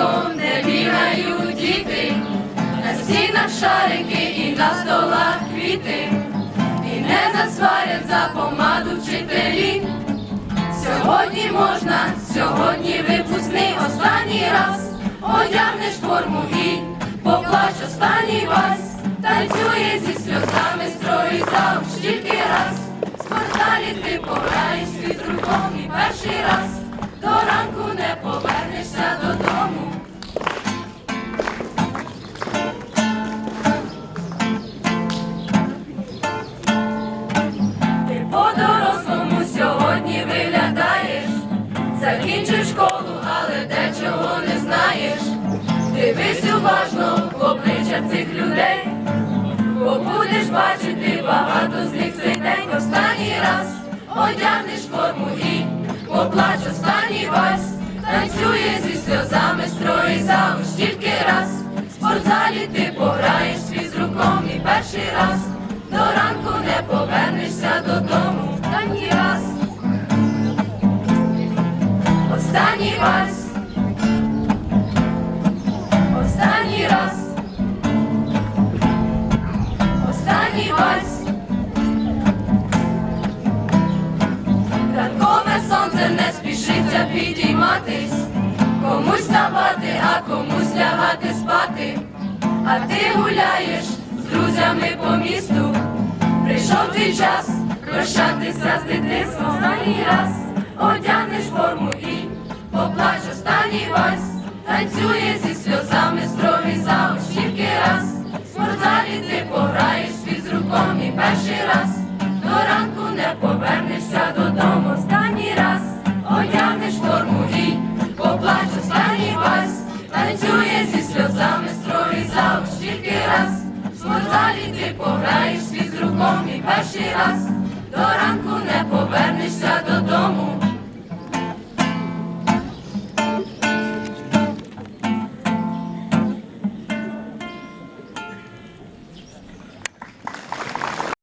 віком, де бігають діти, на стінах шарики і на столах квіти, і не засварять за помаду вчителі. Сьогодні можна, сьогодні випускний останній раз, одягнеш форму і поплач останній вальс, танцює зі сльозами строї завж тільки раз. В спортзалі ти пограєш фізруком і перший раз, до ранку не повернешся закінчив школу, але дечого не знаєш. Дивись уважно в обличчя цих людей, бо будеш бачити багато з них цей день останній раз. Одягнеш форму і поплач Останній вальс. Останній раз. Останній вальс. Ранкове сонце не спішиться підійматись, комусь ставати, а комусь лягати спати. А ти гуляєш з друзями по місту. Прийшов твій час прощатися з дитинством останній раз. Танцює зі сльозами строгий завуч тільки раз. В спортзалі ти пограєш з фізруком і перший раз. До ранку не повернешся додому останній раз. Одягнеш форму і поплач останній вальс. Танцює зі сльозами строгий завуч тільки раз. В спортзалі ти пограєш з фізруком і перший раз. До ранку